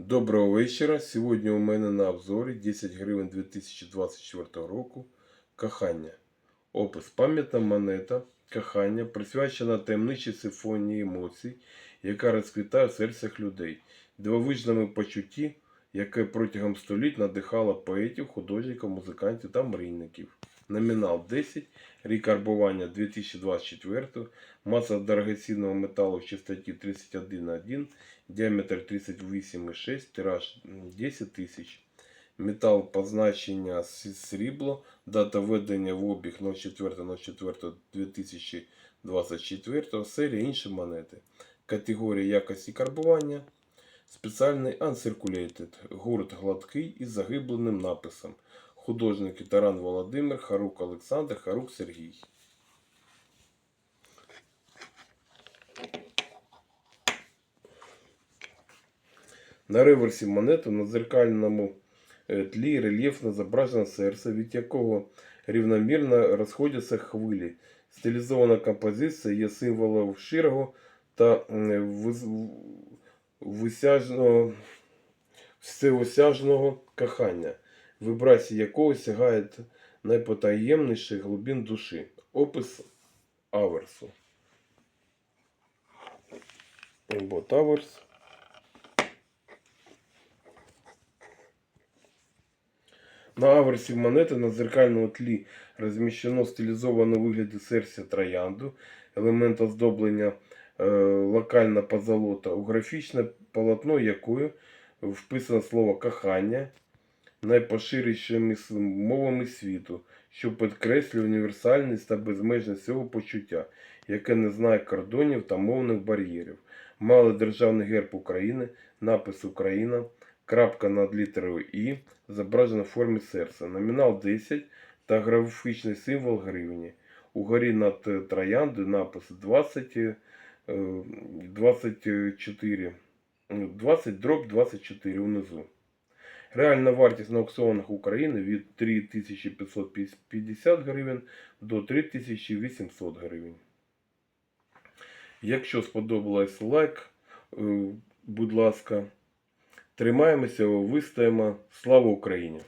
Доброго вечора. Сьогодні у мене на обзорі 10 гривень 2024 року кохання. Опис пам'ятна монета кохання присвячена таємничій симфонії емоцій, яка розквітає в серцях людей, дивовижному почутті, яке протягом століть надихало поетів, художників, музикантів та мрійників. Номінал 10, рік карбування 2024, маса дорогоцінного металу в частоті 31,1, діаметр 38,6, тираж 10 тисяч. Метал позначення срібло, дата введення в обіг 04.04.2024, серія інші монети. Категорія якості карбування. Спеціальний Uncirculated, гурт гладкий із загибленим написом. Художники Таран Володимир, Харук Олександр, Харук Сергій. На реверсі монети на дзеркальному е, тлі рельєфно зображено серце, від якого рівномірно розходяться хвилі. Стилізована композиція є символом широго та всеосяжного кохання, вібрації якого сягають найпотаємніших глибин душі. Опис аверсу. Вот аверс. На аверсі монети на дзеркальному тлі розміщено стилізовано вигляді серця троянду, елемент оздоблення локальна позолота, у графічне полотно якою вписано слово кохання найпоширенішими с- мовами світу, що підкреслює універсальність та безмежність цього почуття, яке не знає кордонів та мовних бар'єрів. Малий державний герб України, напис Україна, крапка над літерою І, зображена в формі серця, номінал 10 та графічний символ гривні. Угорі над е, трояндою напис 20, е, 24, ну, 20 дроб 24 унизу. Реальна вартість на аукціонах України від 3550 гривень до 3800 гривень. Якщо сподобалось лайк, е, будь ласка, тримаємося, вистоїмо. Слава Україні!